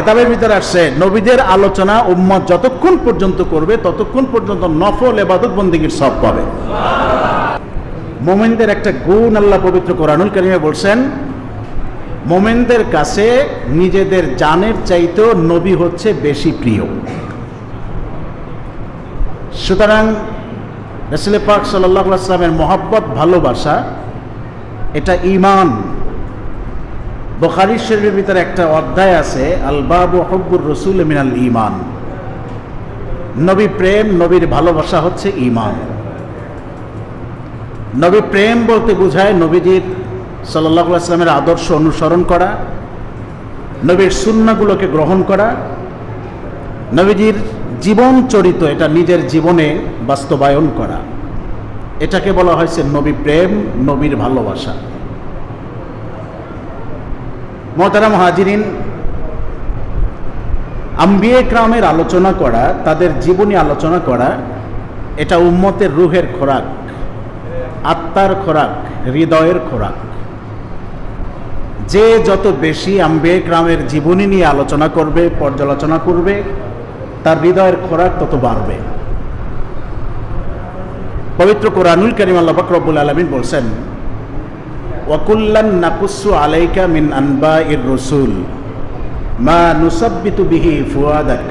কেতাবের ভিতরে আসছে, নবীদের আলোচনা উম্মত যতক্ষণ পর্যন্ত করবে, ততক্ষণ পর্যন্ত নফল এবাদত বন্দিগির সব পাবে। মোমেনদের একটা গুণ আল্লাহ পবিত্র কোরআনুল কারিমে বলছেন, মোমেনদের কাছে নিজেদের জানের চাইতেও নবী হচ্ছে বেশি প্রিয়। সুতরাং রসুল পাক সাল্লাহ আসলামের মহব্বত, ভালোবাসা, এটা ইমান বখারি শরীফের ভিতরে একটা অধ্যায় আছে, আলবাব হব্বুর রসুল মিনাল ইমান নবী প্রেম, নবীর ভালোবাসা হচ্ছে ইমান নবী প্রেম বলতে বোঝায় নবীজির সাল্লাহ আদর্শ অনুসরণ করা, নবীর সুন্নাগুলোকে গ্রহণ করা, নবীজির জীবন চরিত এটা নিজের জীবনে বাস্তবায়ন করা। এটাকে বলা হয়েছে নবী প্রেম, নবীর ভালোবাসা। মহতারাম হাজিরিন, আম্বিয়ে ক্রামের আলোচনা করা, তাদের জীবনী আলোচনা করা, এটা উম্মতের রুহের খোরাক, আত্মার খোরাক, হৃদয়ের খোরাক। যে যত বেশি আম্বিয়ে ক্রামের জীবনী নিয়ে আলোচনা করবে, পর্যালোচনা করবে, তার হৃদয়ের খোরাক তত বাড়বে। পবিত্র কোরআনুল করিম আল্লাহ রব্বুল আলমিন বলছেন আলাইকা মিন আনবা ইর রসুল, মা বিহি ফুয়াদাক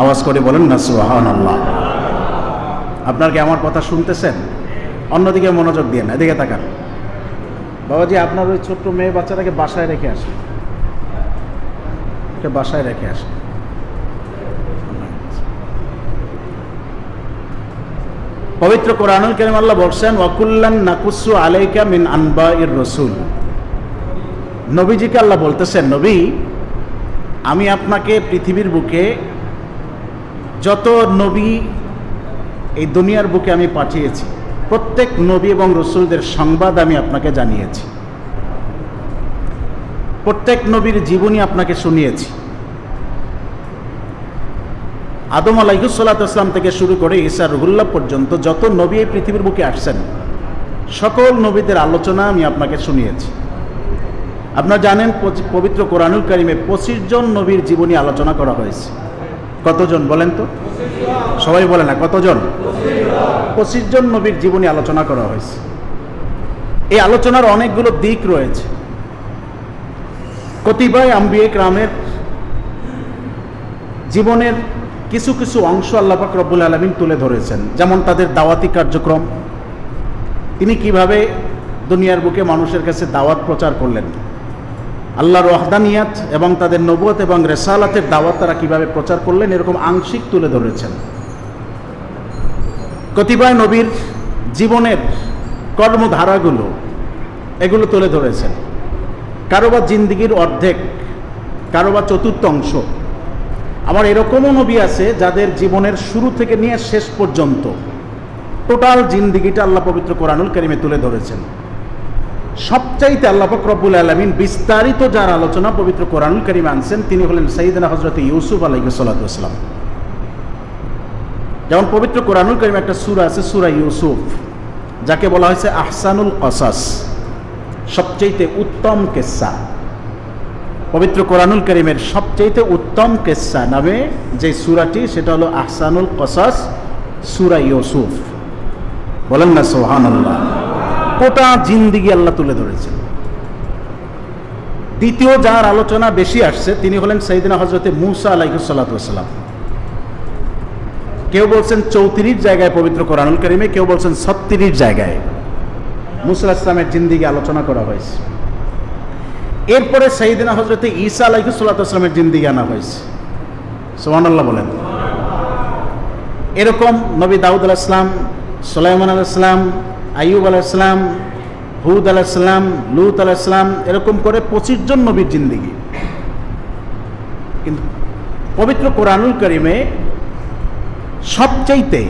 আওয়াজ করে বলেন না আপনার কি আমার কথা শুনতেছেন? অন্যদিকে মনোযোগ দিয়ে না, এদিকে তাকান। বাবাজি, আপনার ওই ছোট্ট মেয়ে বাচ্চাটাকে বাসায় রেখে আসে বাসায় রেখে আসেন। পবিত্র কোরআনুল করিম আল্লাহ বলছেন, ওয়াকুল্লান নাকুসু আলাইকা মিন আনবা ইর রসুল। নবীজিকে আল্লাহ বলতেছেন, নবী, আমি আপনাকে পৃথিবীর বুকে যত নবী এই দুনিয়ার বুকে আমি পাঠিয়েছি, প্রত্যেক নবী এবং রসুলদের সংবাদ আমি আপনাকে জানিয়েছি। প্রত্যেক নবীর জীবনী আপনাকে শুনিয়েছি। আদম আলাইহুসাল্লাম থেকে শুরু করে ঈসা রহুল্লাহ পর্যন্ত যত নবী এই পৃথিবীর বুকে আসছেন, সকল নবীদের আলোচনা আমি আপনাকে শুনিয়েছি। আপনারা জানেন পবিত্র কোরআনুল কারিমে পঁচিশ জন নবীর জীবনী আলোচনা করা হয়েছে। কতজন বলেন তো? সবাই বলে না, কতজন? পঁচিশ জন নবীর জীবনী আলোচনা করা হয়েছে। এই আলোচনার অনেকগুলো দিক রয়েছে। কতিপয় আম্বিয়ে গ্রামের জীবনের কিছু কিছু অংশ আল্লাপাক রব্বুল আলমিন তুলে ধরেছেন। যেমন তাদের দাওয়াতি কার্যক্রম। তিনি কীভাবে দুনিয়ার বুকে মানুষের কাছে দাওয়াত প্রচার করলেন। আল্লাহর ওয়াহদানিয়াত এবং তাদের নবুয়ত এবং রেসালাতের দাওয়াত তারা কীভাবে প্রচার করলেন, এরকম আংশিক তুলে ধরেছেন। কতিপয় নবীর জীবনের কর্মধারাগুলো এগুলো তুলে ধরেছেন। কারোবা জিন্দিগির অর্ধেক কারোবা চতুর্থ অংশ আমার এরকমও নবী আছে যাদের জীবনের শুরু থেকে নিয়ে শেষ পর্যন্ত টোটাল জিন্দিগিটা আল্লাহ পবিত্র কোরআনুল কারিমে তুলে ধরেছেন। সবচাইতে আল্লাহ রব্বুল আলমিন বিস্তারিত যার আলোচনা পবিত্র কোরআনুল কারিমে আনছেন, তিনি হলেন সঈদিনা হজরত ইউসুফ আলাইসাল্লাম যেমন পবিত্র কোরআনুল কারিমে একটা সুরা আছে, সুরা ইউসুফ, যাকে বলা হয়েছে আহসানুল কসাস সবচেয়ে উত্তম কেসা। পবিত্র কোরআনুল করিমের সবচেয়ে উত্তম কেসা নামে যে সুরাটি, সেটা হলো আহসানুল কসাস সুরা ইউসুফ। বলেন না সোহান আল্লাহ জিন্দিগি আল্লাহ তুলে ধরেছেন। দ্বিতীয় যার আলোচনা বেশি আসছে, তিনি হলেন সৈদিনা হজরতে মুসা আলাইহুসাল্লাম কেউ বলছেন চৌত্রিশ জায়গায় পবিত্র কোরআনুল করিমে, কেউ বলছেন ছত্রিশ জায়গায়। মুসা ইসলামের জিন্দিগি আলোচনা করা হয়েছে। এরপরে সাইদিনা হজরতে ঈসা আলাইকুসাল্লামের জিন্দিগি আনা হয়েছে। সোহানাল্লাহ বলেন। এরকম নবী দাউদ আলাইসলাম সোলাইমান আলাইসলাম আইয়ুব আলাইসলাম হুদ আলাইসলাম লুত আলাইসলাম এরকম করে পঁচিশ জন নবীর জিন্দিগি। কিন্তু পবিত্র কোরআনুল করিমে সবচাইতে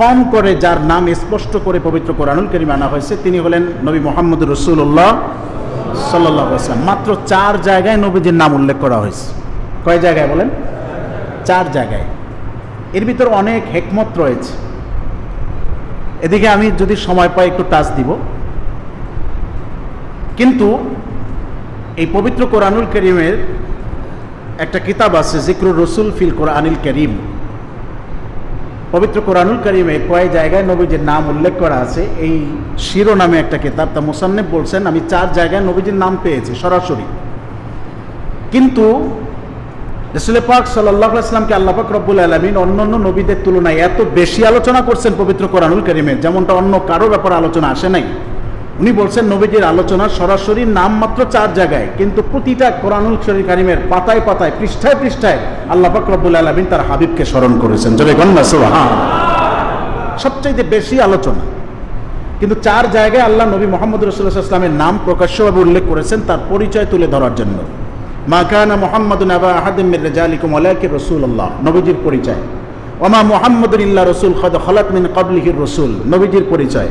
কম করে যার নাম স্পষ্ট করে পবিত্র কোরআনুল করিমে আনা হয়েছে, তিনি হলেন নবী মোহাম্মদ রসুল্লাহ সাল্লাহ আসলাম মাত্র চার জায়গায় নবীজির নাম উল্লেখ করা হয়েছে। কয় জায়গায় বলেন? চার জায়গায়। এর ভিতর অনেক হেকমত রয়েছে। এদিকে আমি যদি সময় পাই একটু টাচ দিব। কিন্তু এই পবিত্র কোরআনুল করিমের একটা কিতাব আছে, জিক্রুর রসুল ফিল কোরআনুল করিম। পবিত্র কোরআনুল করিমে কয় জায়গায় নবীজির নাম উল্লেখ করা আছে। এই শিরোনামে একটা কেতাব, তা মুসান্নেব বলছেন, আমি চার জায়গায় নবীজির নাম পেয়েছি, সরাসরি। কিন্তু রসুল পাক সাল্লাহামকে আল্লাহ পাক রব্বুল আলমিন অন্য অন্য নবীদের তুলনায় এত বেশি আলোচনা করছেন পবিত্র কোরআনুল করিমে, যেমনটা অন্য কারও ব্যাপারে আলোচনা আসে নাই। উনি বলছেন, নবীজির আলোচনা সরাসরি নাম মাত্র চার জায়গায়, কিন্তু প্রতিটা কোরআনুল শরীফ কারিমের পাতায় পাতায়, পৃষ্ঠায় পৃষ্ঠায় আল্লাহ রব্বুল আলমিন তার হাবিবকে স্মরণ করেছেন। সবচাইতে বেশি আলোচনা, কিন্তু চার জায়গায় আল্লাহ নবী মোহাম্মদ রসুল্লাহ ইসলামের নাম প্রকাশ্যভাবে উল্লেখ করেছেন, তার পরিচয় তুলে ধরার জন্য। মা কানা মোহাম্মদ নাবা আহাদিম মির রিজালিকুম ওয়ালাকির রাসূলুল্লাহ, নবীজির পরিচয়। ওমা মোহাম্মদুল ইল্লা রসুল, খদ খলাত মিন ক্বাবলিহির রসুল, নবীজির পরিচয়।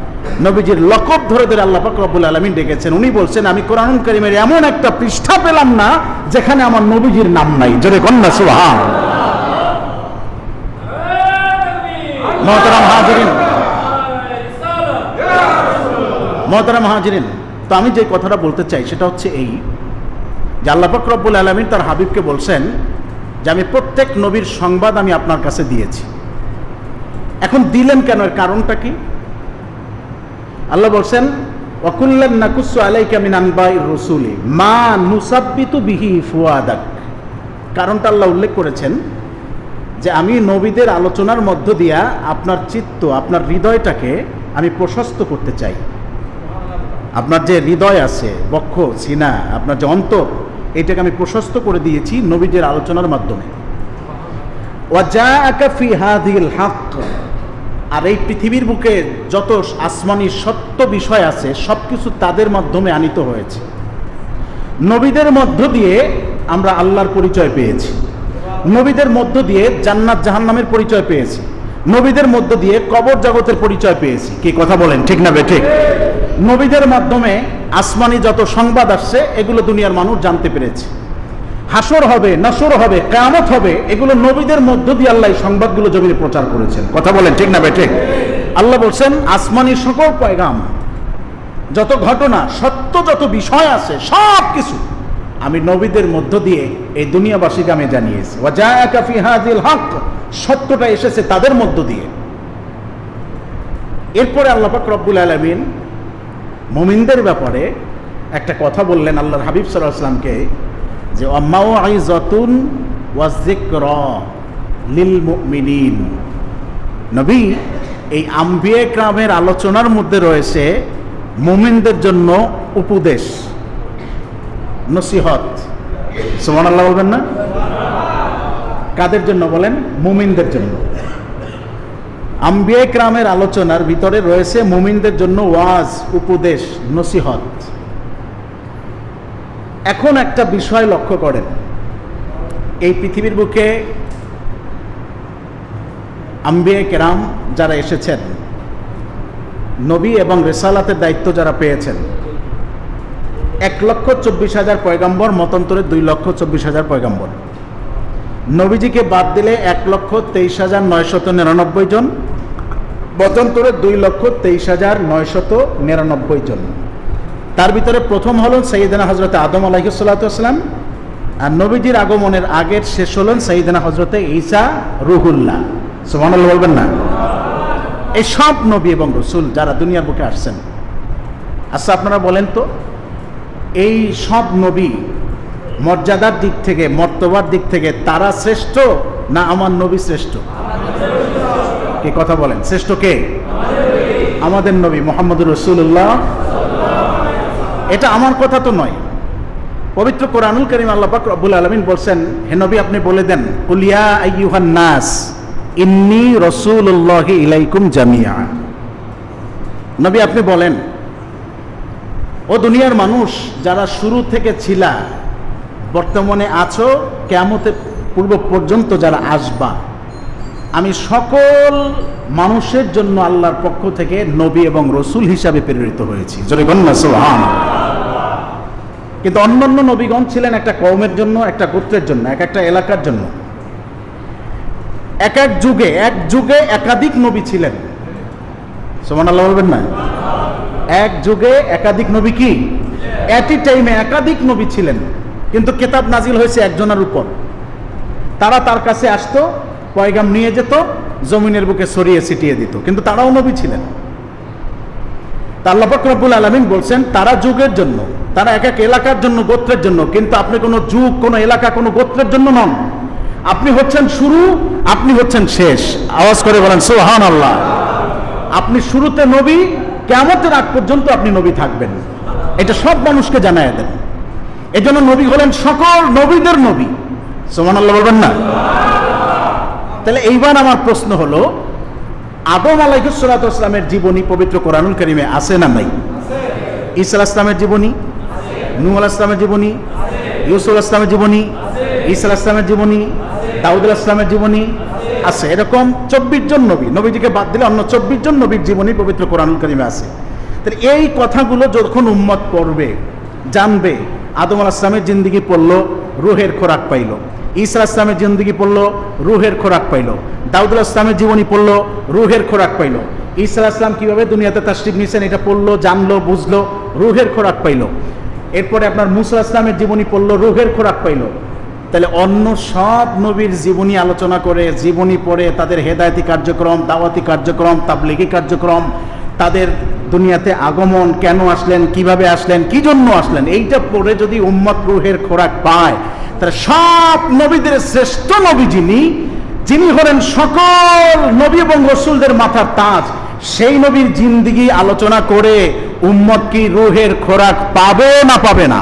নবীজির লকব ধরে ধরে আল্লাহ পাক রব্বুল আলমিন ডেকেছেন। উনি বলছেন, আমি কোরআনুল করিমের এমন একটা পৃষ্ঠা পেলাম না, যেখানে আমার নবীজির নাম নাই। জোরে কন্যা সুবহান। মহতারাম হাজিরিন। মহতারাম তো আমি যে কথাটা বলতে চাই, সেটা হচ্ছে এই যে আল্লাহ পাক রব্বুল আলমিন তার হাবিবকে বলছেন যে, আমি প্রত্যেক নবীর সংবাদ আমি আপনার কাছে দিয়েছি। এখন দিলেন কেন? এর কারণটা কি? আল্লাহ বলছেন, ওয়াকুল্লান নাকুসু আলাইকা মিন আনবাই রসুলি, মা নুসাব্বিতু বিহি ফুয়াদাক। কারণটা আল্লাহ উল্লেখ করেছেন যে আমি নবীদের আলোচনার মধ্য দিয়া আপনার চিত্ত, আপনার হৃদয়টাকে আমি প্রশস্ত করতে চাই। আপনার যে হৃদয় আছে, বক্ষ, সিনা, আপনার যে অন্তর, এটাকে আমি প্রশস্ত করে দিয়েছি নবীদের আলোচনার মাধ্যমে। ওয়াজাআকা ফি হাদিল হক আর এই পৃথিবীর বুকে যত আসমানি সত্য বিষয় আছে সব কিছু তাদের মাধ্যমে আনিত হয়েছে। নবীদের মধ্য দিয়ে আমরা আল্লাহর পরিচয় পেয়েছি। নবীদের মধ্য দিয়ে জান্নাত জাহান্নামের পরিচয় পেয়েছি। নবীদের মধ্য দিয়ে কবর জগতের পরিচয় পেয়েছি। কি কথা বলেন, ঠিক না বে ঠিক? নবীদের মাধ্যমে আসমানি যত সংবাদ আসছে, এগুলো দুনিয়ার মানুষ জানতে পেরেছে। হাসর হবে, নসর হবে, কেয়ামত হবে, এগুলো নবীদের মধ্য দিয়ে আল্লাহ সংবাদগুলো জমিনে প্রচার করেছেন। কথা বলেন, ঠিক না বে ঠিক? আল্লাহ বলছেন, আসমানি সকল পয়গাম, যত ঘটনা, সত্য যত বিষয় আছে, সব কিছু আমি নবীদের মধ্য দিয়ে এই দুনিয়াবাসীকে আমি জানিয়েছি। হাযিল হক, সত্যটা এসেছে তাদের মধ্য দিয়ে। এরপরে আল্লাহ রব্বুল আলামিন মুমিনদের ব্যাপারে একটা কথা বললেন, আল্লাহর হাবিব সাল্লাল্লাহু আলাইহি যে নবী, এই আম্বিয়ে ক্রামের আলোচনার মধ্যে রয়েছে মুমিনদের জন্য উপদেশ, নসিহত। সুমান আল্লাহ বলবেন না? কাদের জন্য বলেন? মুমিনদের জন্য। আম্বিয়ে ক্রামের আলোচনার ভিতরে রয়েছে মুমিনদের জন্য ওয়াজ, উপদেশ, নসিহত। এখন একটা বিষয় লক্ষ্য করেন। এই পৃথিবীর বুকে আম্বিয়ে কেরাম যারা এসেছেন, নবী এবং রেসালাতের দায়িত্ব যারা পেয়েছেন, এক লক্ষ চব্বিশ হাজার পয়গাম্বর, মতান্তরে দুই লক্ষ চব্বিশ হাজার পয়গাম্বর। নবীজিকে বাদ দিলে এক লক্ষ তেইশ হাজার নয়শত নিরানব্বই জন, মতান্তরে দুই লক্ষ তেইশ হাজার নয়শত নিরানব্বই জন। তার ভিতরে প্রথম হলেন সৈয়দিনা হজরত আদম আলাইসাল্লাতাম আর নবীজির আগমনের আগের শেষ হলেন সৈয়দিনা হজরতে ঈসা রুহুল্লাহ। সুমান বলবেন না? এই সব নবী এবং রসুল যারা দুনিয়ার বুকে আসছেন। আচ্ছা আপনারা বলেন তো, এই সব নবী মর্যাদার দিক থেকে, মর্তবার দিক থেকে তারা শ্রেষ্ঠ না আমার নবী শ্রেষ্ঠ? কে কথা বলেন? শ্রেষ্ঠ কে? আমাদের নবী মোহাম্মদ রসুল্লাহ এটা আমার কথা তো নয়। পবিত্র কোরআনুল করিম আল্লাহ পাক রব্বুল আলমিন বলছেন, হে নবী আপনি বলে দেন কুলিয়া আইয়ুহান নাস, ইন্নি রসুল্লাহ ইলাইকুম জামিয়া নবী আপনি বলেন, ও দুনিয়ার মানুষ, যারা শুরু থেকে ছিলা, বর্তমানে আছো কেমতে পূর্ব পর্যন্ত যারা আসবা, আমি সকল মানুষের জন্য আল্লাহর পক্ষ থেকে নবী এবং রসুল হিসাবে প্রেরিত হয়েছি। জোরে গন্যা সোহান কিন্তু অন্যান্য নবীগণ ছিলেন একটা কওমের জন্য, একটা গোত্রের জন্য, এক একটা এলাকার জন্য। এক এক যুগে এক যুগে একাধিক নবী ছিলেন। সোমান আল্লাহ বলবেন না? এক যুগে একাধিক নবী কি? একই টাইমে একাধিক নবী ছিলেন। কিন্তু কেতাব নাজিল হয়েছে একজনের উপর। তারা তার কাছে আসতো, পয়গাম নিয়ে যেত, জমিনের বুকে সরিয়ে ছিটিয়ে দিত। কিন্তু তারাও নবী ছিলেন। তা আল্লাহ পাক আলমিন বলছেন, তারা যুগের জন্য। তারা এক এক এলাকার জন্য, গোত্রের জন্য। কিন্তু আপনি কোনো যুগ, কোনো এলাকা, কোনো গোত্রের জন্য নন। আপনি হচ্ছেন শুরু, আপনি হচ্ছেন শেষ। আওয়াজ করে বলেন সোহান আল্লাহ আপনি শুরুতে নবী কেমতের আগ পর্যন্ত আপনি নবী থাকবেন। এটা সব মানুষকে জানায় দেন। এই জন্য নবী হলেন সকল নবীদের নবী। সোমান আল্লাহ বলবেন না? তাহলে এইবার আমার প্রশ্ন হলো, আদম আলাইকুসালামের জীবনী পবিত্র কোরআনুল করিমে আছে না নাই? ইসলামের জীবনী? নূহ আলাহ ইসলামের জীবনী, ইউসুফ ইসলামের জীবনী, ঈসা ইসলামের জীবনী, দাউদ ইসলামের জীবনী আছে। এরকম চব্বিশ জন নবী, নবীজিকে বাদ দিলে অন্য চব্বিশ জন নবীর জীবনী পবিত্র কোরআনুল করিমে আছে। তাহলে এই কথাগুলো যখন উম্মত পড়বে, জানবে, আদম আলাহ ইসলামের জিন্দিগি পড়ল, রুহের খোরাক পাইল। ঈসা ইসলামের জিন্দগি পড়ল, রুহের খোরাক পাইল। দাউদুল ইসলামের জীবনী পড়ল, রুহের খোরাক পাইল। ঈসা ইসলাম কীভাবে দুনিয়াতে তাস্টিক নিয়েছেন এটা পড়ল, জানলো, বুঝলো, রুহের খোরাক পাইল। এরপরে আপনার মুসা ইসলামের জীবনী পড়ল, রুহের খোরাক পাইল। তাহলে অন্য সব নবীর জীবনী আলোচনা করে, জীবনী পড়ে, তাদের হেদায়তি কার্যক্রম, দাওয়াতি কার্যক্রম, তাবলিগি কার্যক্রম, তাদের দুনিয়াতে আগমন কেন আসলেন, কীভাবে আসলেন, কি জন্য আসলেন, এইটা পড়ে যদি উম্মত রুহের খোরাক পায়, তাহলে সব নবীদের শ্রেষ্ঠ নবী যিনি যিনি হলেন সকল নবী এবং রসুলদের মাথার তাজ। সেই নবীর জিন্দিগি আলোচনা করে উম্মত কি রুহের খোরাক পাবে না পাবে না?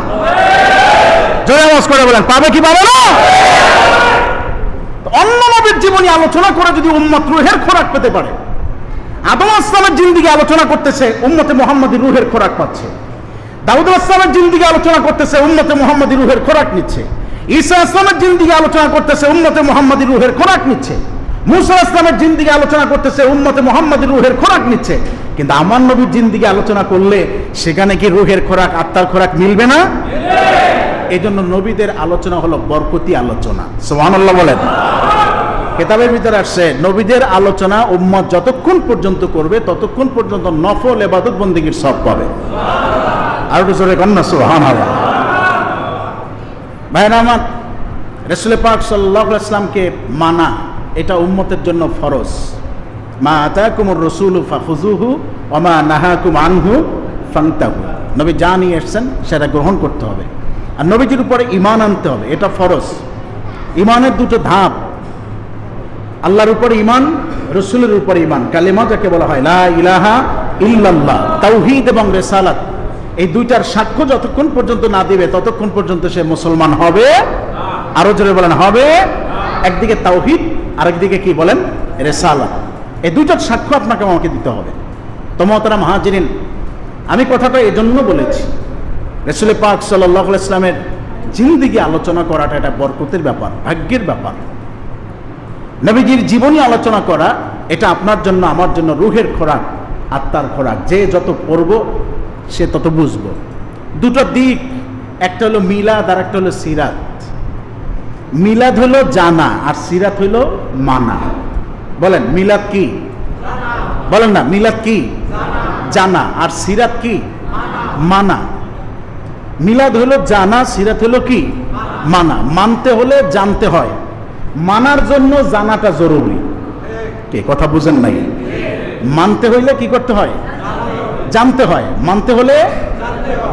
জয় আওয়াজ করে বলেন, পাবে কি পাবে না? অন্য নবীর জীবনী আলোচনা করে যদি উম্মত রুহের খোরাক পেতে পারে, আদম আসলামের জিন্দিগি আলোচনা করতেছে, উম্মতে মোহাম্মদী রুহের খোরাক পাচ্ছে। দাউদ আসলামের জিন্দিগি আলোচনা করতেছে, উম্মতে মোহাম্মদী রুহের খোরাক নিচ্ছে। ঈসা আসলামের জিন্দিগি আলোচনা করতেছে, উম্মতে মোহাম্মদী রুহের খোরাক নিচ্ছে। মুসা আসলামের জিন্দিগি আলোচনা করতেছে, উম্মতে মোহাম্মদী রুহের খোরাক নিচ্ছে। কিন্তু আমার নবীর জিন্দিগি আলোচনা করলে সেখানে কি রুহের খোরাক, আত্মার খোরাক মিলবে না? এই জন্য নবীদের আলোচনা হলো বরকতি আলোচনা। সোহানুল্লাহ বলেন। কেতাবের ভিতরে আসছে, নবীদের আলোচনা উম্মত যতক্ষণ পর্যন্ত করবে, ততক্ষণ পর্যন্ত নফল এবাদত বন্দীগীর সব পাবে। আর একটু জোরে কন্যা সোহান ভাইরা আমার রসুল পাক সাল্লাহ ইসলামকে মানা এটা উম্মতের জন্য ফরজ। মা আতা কুমুর রসুল ফাহুজুহু অমা নাহাকুম আনহু ফাংতাহু নবী যা নিয়ে এসছেন সেটা গ্রহণ করতে হবে। আর নবীজির উপরে ইমান আনতে হবে, এটা ফরজ। ইমানের দুটো ধাপ। আল্লাহর উপরে ইমান রসুলের উপরে ইমান কালেমা যাকে বলা হয়, লা ইলাহা ইল্লাল্লাহ, তাওহিদ এবং রেসালাত। এই দুইটার সাক্ষ্য যতক্ষণ পর্যন্ত না দিবে, ততক্ষণ পর্যন্ত সে মুসলমান হবে। আরও জোরে বলেন, হবে। একদিকে তাওহিদ আরেকদিকে কি বলেন? রেসালা। এই দুইটার সাক্ষ্য আপনাকে আমাকে দিতে হবে। তোমাতরা মহাজিরিন আমি কথাটা এই জন্য বলেছি। রসুল পাক সাল্লাহ ইসলামের জিন্দিগি আলোচনা করাটা এটা বরকতের ব্যাপার, ভাগ্যের ব্যাপার। নবীজির জীবনী আলোচনা করা, এটা আপনার জন্য, আমার জন্য রুহের খোরাক, আত্মার খোরাক। যে যত পড়ব, সে তত বুঝব। দুটো দিক, একটা হলো মিলাদ আর একটা হলো সিরাত। মিলাদ হলো জানা আর সিরাত হলো মানা। বলেন, মিলাদ কি? বলেন না, মিলাদ কি? জানা। আর সিরাত কি? মানা। মিলাদ হলো জানা, সিরাত হলো কি? মানা। মানতে হলে জানতে হয়। মানার জন্য জানাটা জরুরি। কে, কথা বুঝেন নাই? মানতে হইলে কি করতে হয়? জানতে হয়। মানতে হলে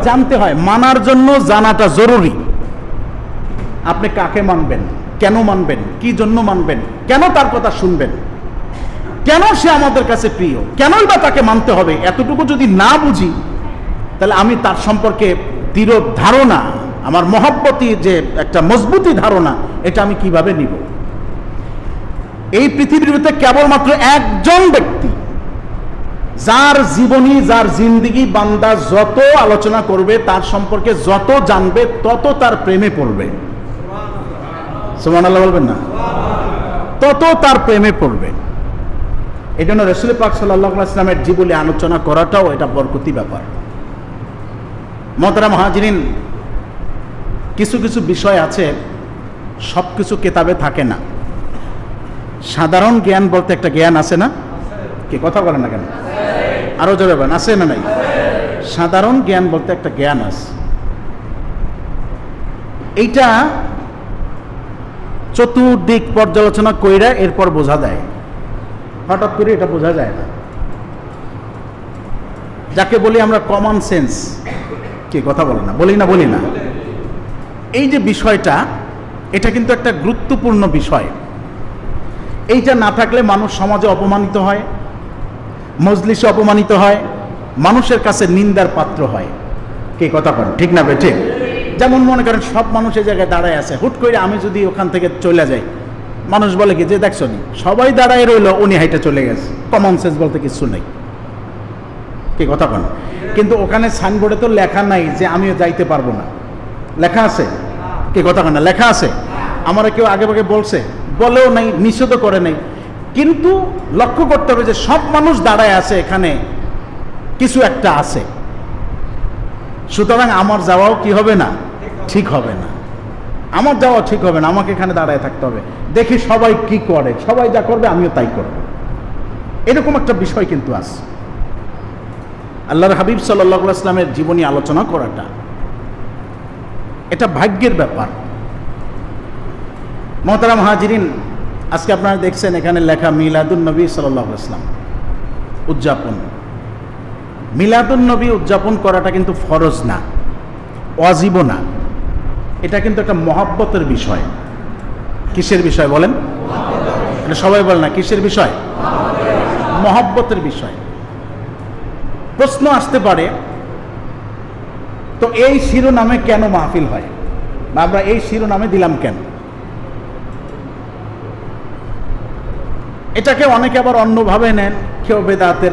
জানতে হয়। মানার জন্য জানাটা জরুরি। আপনি কাকে মানবেন? কেন মানবেন? কি জন্য মানবেন? কেন তার কথা শুনবেন? কেন সে আমাদের কাছে প্রিয়? কেনই বা তাকে মানতে হবে? এতটুকু যদি না বুঝি, তাহলে আমি তার সম্পর্কে দৃঢ় ধারণা, আমার মহব্বতী যে একটা মজবুতি ধারণা, এটা আমি কীভাবে নিব? এই পৃথিবীর ভিতরে কেবলমাত্র একজন ব্যক্তি, যার জীবনী, যার জিন্দিগি বান্দা যত আলোচনা করবে, তার সম্পর্কে যত জানবে, তত তার প্রেমে পড়বে। সুমান আল্লাহ বলবেন না? তত তার প্রেমে পড়বে। এই জন্য রসুল পাক সাল্লাহ ইসলামের জীবনে আলোচনা করাটাও এটা বরকতি ব্যাপার। মহতারা মহাজিরিন কিছু কিছু বিষয় আছে সব কিছু কেতাবে থাকে না। সাধারণ জ্ঞান বলতে একটা জ্ঞান আছে না? কি কথা বলেন না কেন? আরও জোরে আছে না নাই? সাধারণ জ্ঞান বলতে একটা জ্ঞান আছে। এইটা চতুর্দিক পর্যালোচনা কইরা এরপর বোঝা দেয় হঠাৎ করে এটা বোঝা যায় না। যাকে বলি আমরা কমন সেন্স কি কথা বলে না? বলি না বলি না। এই যে বিষয়টা, এটা কিন্তু একটা গুরুত্বপূর্ণ বিষয়। এইটা না থাকলে মানুষ সমাজে অপমানিত হয়, মজলিসে অপমানিত হয়, মানুষের কাছে নিন্দার পাত্র হয়। কে কথা বলেন ঠিক না বেঠে যেমন মনে করেন সব মানুষ এই জায়গায় দাঁড়ায় আছে, হুট করে আমি যদি ওখান থেকে চলে যাই, মানুষ বলে কি, যে দেখছ নি, সবাই দাঁড়ায় রইল, উনি হাইটা চলে গেছে। কমন সেন্স বলতে কিছু নেই। কি কথা বলেন? কিন্তু ওখানে সাইনবোর্ডে তো লেখা নাই যে আমিও যাইতে পারব না। লেখা আছে? কি কথা বলেন? লেখা আছে? আমরা কেউ আগে ভাগে বলছে? বলেও নাই, নিষেধও করে নাই। কিন্তু লক্ষ্য করতে হবে যে সব মানুষ দাঁড়ায় আছে এখানে, কিছু একটা আছে। সুতরাং আমার যাওয়াও কি হবে না? ঠিক হবে না। আমার যাওয়া ঠিক হবে না, আমাকে এখানে দাঁড়ায় থাকতে হবে। দেখি সবাই কি করে, সবাই যা করবে আমিও তাই করব। এরকম একটা বিষয় কিন্তু আছে। আল্লাহর হাবিব সাল্লাহ ইসলামের জীবনী আলোচনা করাটা, এটা ভাগ্যের ব্যাপার। মহতারাম হাজিরিন, আজকে আপনারা দেখছেন এখানে লেখা মিলাদুল নবী সাল্লাহ উদযাপন। মিলাদুল নবী উদযাপন করাটা কিন্তু ফরজ না অজীব না। এটা কিন্তু একটা মহাব্বতের বিষয়। কিসের বিষয় বলেন? এটা সবাই বলে না, কিসের বিষয়? মহাব্বতের বিষয়। প্রশ্ন আসতে পারে, তো এই শিরোনামে কেন মাহফিল হয়? বা আমরা এই শিরোনামে দিলাম কেন? এটাকে অনেকে আবার অন্যভাবে নেন, কেউ বেদাতের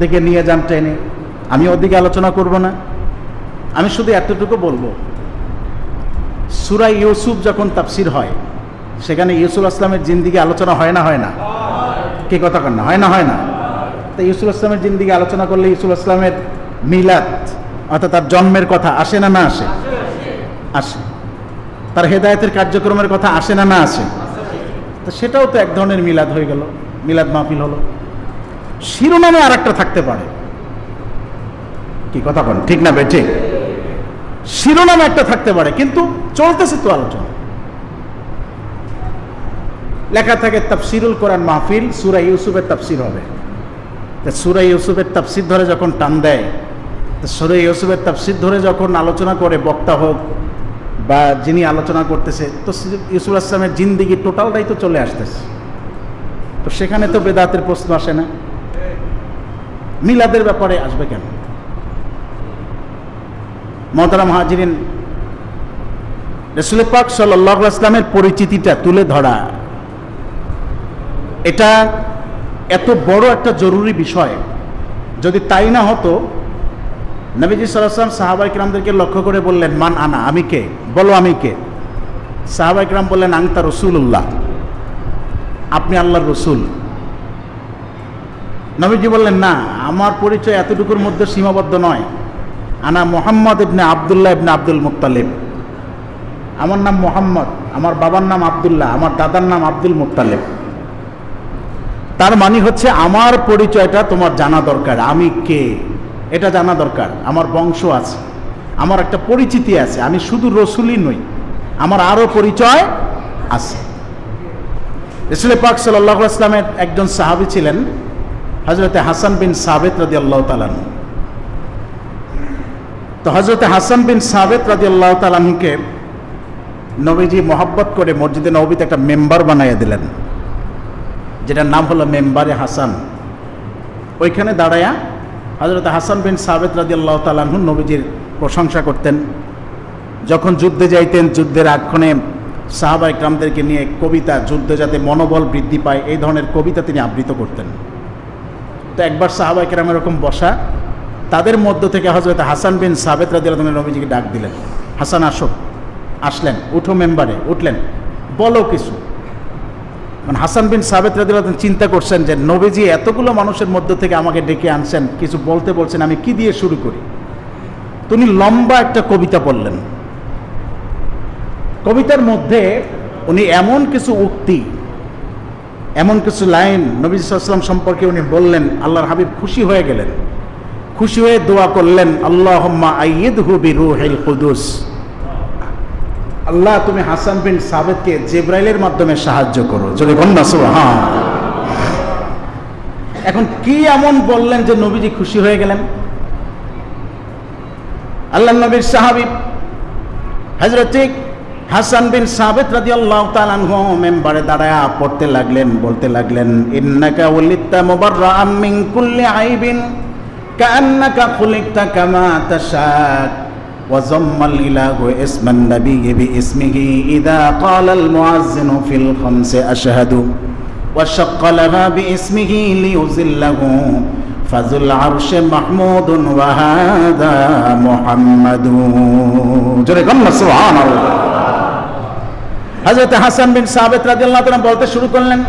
দিকে নিয়ে যান ট্রেনে আমি ওদিকে আলোচনা করব না। আমি শুধু এতটুকু বলব সুরাই ইউসুফ যখন তাফসির হয়, সেখানে ইউসুফ আসলামের জিন্দিগি আলোচনা হয় না হয় না? কে কথা কন না? হয় না হয় না? তো ইউসুফ আসলামের জিন্দিগি আলোচনা করলে ইউসুফ আসলামের মিলাদ, অর্থাৎ তার জন্মের কথা আসে না না আসে? আসে। তার হেদায়তের কার্যক্রমের কথা আসে না না আসে? তো সেটাও তো এক ধরনের মিলাদ হয়ে গেল, মিলাদ মাহফিল হলো। শিরোনামে আর একটা থাকতে পারে। কি কথা বলেন ঠিক না বেঠে শিরোনামে একটা থাকতে পারে, কিন্তু চলতেছে তো আলোচনা। লেখা থাকে, তাফসিরুল কোরআন মাহফিল, সুরা ইউসুফের তাফসির হবে। তা সুরা ইউসুফের তাফসির ধরে যখন টান দেয় সুরা ইউসুফের তাফসির ধরে যখন আলোচনা করে বক্তা হোক বা যিনি আলোচনা করতেছে, তো ইউসুফ আসলামের জিন্দিগি টোটালটাই তো চলে আসতেছে। তো সেখানে তো বেদাতের প্রশ্ন আসে না। মিলাদের ব্যাপারে আসবে কেন? মহতারাম হাজিরিন রসুল পাক সাল্লাহ আসলামের পরিচিতিটা তুলে ধরা, এটা এত বড় একটা জরুরি বিষয়। যদি তাই না হতো নবীজি সাল্লাম সাহাবাই কিরামদেরকে লক্ষ্য করে বললেন, মান আনা, আমি কে? বলো আমি কে? সাহাবাই কিরাম বললেন আংতা রসুল্লাহ আপনি আল্লাহর রসুল। নবীজি বললেন, না, আমার পরিচয় এতটুকুর মধ্যে সীমাবদ্ধ নয়। আনা মোহাম্মদ ইবনে আবদুল্লাহ ইবনে আব্দুল মুক্তালিব আমার নাম মোহাম্মদ, আমার বাবার নাম আবদুল্লাহ, আমার দাদার নাম আব্দুল মুক্তালেব তার মানে হচ্ছে আমার পরিচয়টা তোমার জানা দরকার, আমি কে? এটা জানা দরকার, আমার বংশ আছে, আমার একটা পরিচিতি আছে, আমি শুধু রসুলই নই, আমার আরও পরিচয় আছে। রসুল পাক সাল্লাহ আসলামের একজন সাহাবি ছিলেন হজরতে হাসান বিন সাবেত রাজি আল্লাহ তালান তো হজরতে হাসান বিন সাবেত রাজি আল্লাহ তালানকে নবীজি মহব্বত করে মসজিদে নবীতে একটা মেম্বার বানাইয়া দিলেন, যেটার নাম হলো মেম্বারে হাসান। ওইখানে দাঁড়ায়া হজরত হাসান বিন সাবেদ রাজি আল্লাহ তালাহু নবীজির প্রশংসা করতেন। যখন যুদ্ধে যাইতেন, যুদ্ধের আক্ষণে সাহাবা ইকরামদেরকে নিয়ে কবিতা, যুদ্ধে যাতে মনোবল বৃদ্ধি পায়, এই ধরনের কবিতা তিনি আবৃত করতেন। তো একবার সাহাবা ইকরাম এরকম বসা তাদের মধ্য থেকে হজরত হাসান বিন সাবেদ রাজি আল্লাহ নবীজিকে ডাক দিলেন, হাসান, আসো। আসলেন। উঠো মেম্বারে। উঠলেন। বলো কিছু। মানে হাসান বিন সাবেত রাদিল্লাহ চিন্তা করছেন যে, নবীজি এতগুলো মানুষের মধ্য থেকে আমাকে ডেকে আনছেন, কিছু বলতে বলছেন, আমি কি দিয়ে শুরু করি? তিনি লম্বা একটা কবিতা বললেন কবিতার মধ্যে উনি এমন কিছু উক্তি, এমন কিছু লাইন নবী সাল্লাম সম্পর্কে উনি বললেন, আল্লাহর হাবিব খুশি হয়ে গেলেন। খুশি হয়ে দোয়া করলেন আল্লাহ কুদুস। আল্লাহ, তুমি হাসান বিন সাবেদকে জেব্রাইলের মাধ্যমে সাহায্য করো। যদি হ্যাঁ এখন কি এমন বললেন যে নবীজি খুশি হয়ে গেলেন? আল্লাহ নবীর সাহাবি হজরত হাসান বিন সাবেত রাজি আল্লাহ তালানহ মেম্বারে দাঁড়ায়া পড়তে লাগলেন, বলতে লাগলেন, ইন্নাকা উলিত্তা মুবাররাআম মিন কুল্লি আইবিন। কান্নাকা খুলিকতা কামা তাশাক وضم الإله اسم النبي باسمه إذا قال المؤذن في الخمس أشهد وشق لها باسمه ليذله فذو العرش محمود وهذا محمد জোরে কন্যা সুবহান হযরত হাসান বিন সাবিত রাদিয়াল্লাহু তাআলা বলতে শুরু করলেন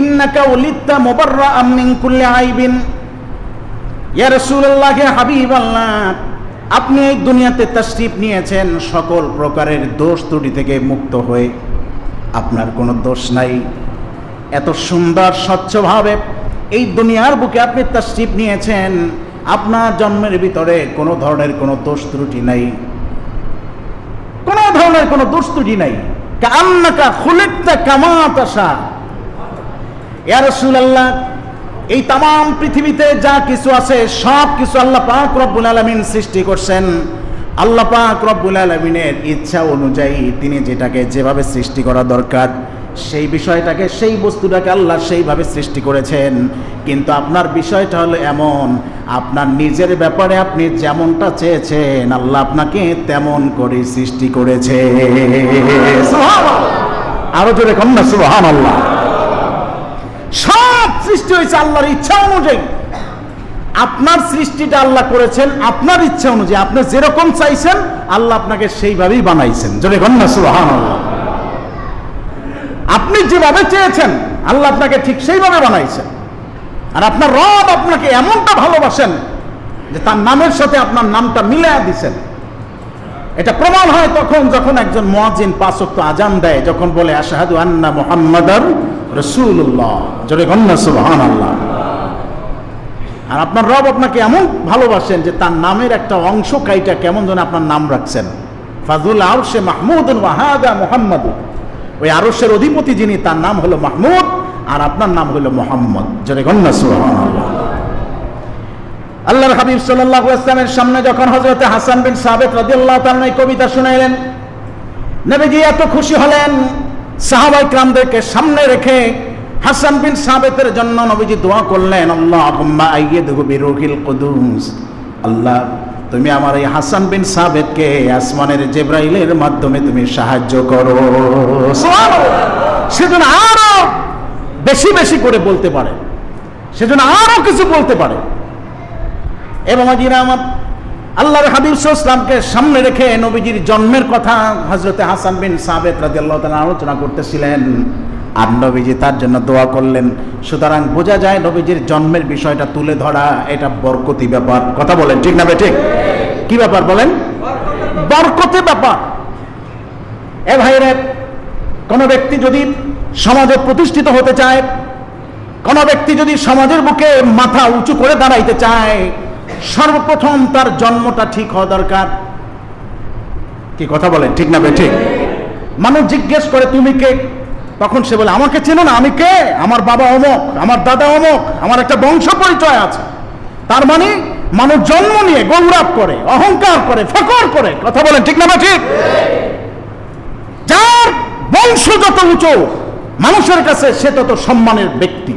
ইন্নাকা উলিত্তা মুবাররাআম মিন কুল্লি আইবিন ইয়া রাসূলুল্লাহ হে হাবিবাল্লাহ, আপনি এই দুনিয়াতে তশরিফ নিয়েছেন সকল প্রকারের দোষ ত্রুটি থেকে মুক্ত হয়ে। আপনার কোনো দোষ নাই। এত সুন্দর, স্বচ্ছভাবে এই দুনিয়ার বুকে আপনি তশরিফ নিয়েছেন, আপনার জন্মের ভিতরে কোনো ধরনের কোনো দোষ ত্রুটি নাই। কোনো ধরনের কোনো দোষ ত্রুটি নাই। কান্নাকা খুলিকটা কামাতাসা ইয়া রাসূলুল্লাহ এই তাম পৃথিবীতে যা কিছু আছে, সব কিছু আল্লাহ পাক রব্বুল আলমিন সৃষ্টি করছেন। আল্লাহ পাক রব্বুল আলমিনের ইচ্ছা অনুযায়ী তিনি যেটাকে যেভাবে সৃষ্টি করা দরকার, সেই বিষয়টাকে, সেই বস্তুটাকে আল্লাহ সেইভাবে সৃষ্টি করেছেন। কিন্তু আপনার বিষয়টা হলো এমন, আপনার নিজের ব্যাপারে আপনি যেমনটা চেয়েছেন, আল্লাহ আপনাকে তেমন করে সৃষ্টি করেছে। আরও জোরে কন্যা সুহান আল্লাহ সৃষ্টি হয়েছে আল্লাহর ইচ্ছা অনুযায়ী। আপনার সৃষ্টিটা আল্লাহ করেছেন, আপনার ইচ্ছা অনুযায়ী। আপনি যেরকম চাইছেন, আল্লাহ আপনাকে সেইভাবেই বানাইছেন। যদি গন্যা সুহান আপনি যেভাবে চেয়েছেন, আল্লাহ আপনাকে ঠিক সেইভাবে বানাইছেন। আর আপনার রব আপনাকে এমনটা ভালোবাসেন যে তার নামের সাথে আপনার নামটা মিলাইয়া দিছেন। এটা প্রমাণ হয় তখন যখন একজন মুয়াজ্জিন পাঁচ আজান দেয়, যখন বলে, আশহাদু আন্না মুহাম্মাদার রাসূলুল্লাহ। জোরে গন্না সুবহানাল্লাহ। আর আপনার রব আপনাকে এমন ভালোবাসেন যে তার নামের একটা অংশ কাইটা কেমন যেন আপনার নাম রাখছেন। ফাজুল আরশে মাহমুদুন ওয়াহাদা মুহাম্মাদু ওই আরশের অধিপতি যিনি, তার নাম হলো মাহমুদ আর আপনার নাম হলো মোহাম্মদ। জোরে গন্না সুবহানাল্লাহ। আল্লাহর হাবিব সাল্লাল্লাহু আলাইহি সামনে যখন হযরতে হাসান বিন সাবিত রাদিয়াল্লাহু এই কবিতা শুনাইলেন, নবীজি এত খুশি হলেন সাহাবাই ক্রামদেরকে সামনে রেখে হাসান বিন সাবেতের জন্য নবীজি দোয়া করলেন, আল্লাহুম্মা আইয়িদহু বিরুহিল কুদুস। আল্লাহ, তুমি আমার এই হাসান বিন সাবেতকে আসমানের জেব্রাইলের মাধ্যমে তুমি সাহায্য করো। সেজন্য আরও বেশি বেশি করে বলতে পারে। সেজন্য আরও কিছু বলতে পারে। এবং আজিরা আমার আল্লাহর হাবিব ইসলামকে সামনে রেখে নবীজির জন্মের কথা হজরতে হাসান বিন সাবেত রাদিয়াল্লাহু তাআলা আলোচনা করতেছিলেন। আর নবীজি তার জন্য দোয়া করলেন। সুতরাং বোঝা যায় নবীজির জন্মের বিষয়টা তুলে ধরা এটা বরকতি ব্যাপার। কথা বলেন, ঠিক না ঠিক? কি ব্যাপার বলেন? বরকতি ব্যাপার। এ ভাইরে কোনো ব্যক্তি যদি সমাজে প্রতিষ্ঠিত হতে চায়, কোনো ব্যক্তি যদি সমাজের বুকে মাথা উঁচু করে দাঁড়াইতে চায় সর্বপ্রথম তার জন্মটা ঠিক হওয়া দরকার। কি কথা বলেন? ঠিক না ঠিক। মানুষ জিজ্ঞেস করে, তুমি কে? তখন সে বলে, আমাকে চেনো না, আমি কে? আমার বাবা অমক, আমার দাদা অমক, আমার একটা বংশ পরিচয় আছে। তার মানে মানুষ জন্ম নিয়ে গৌরব করে, অহংকার করে, ফকর করে। কথা বলেন, ঠিক না ঠিক? যার বংশ যত উঁচু, মানুষের কাছে সে তত সম্মানের ব্যক্তি।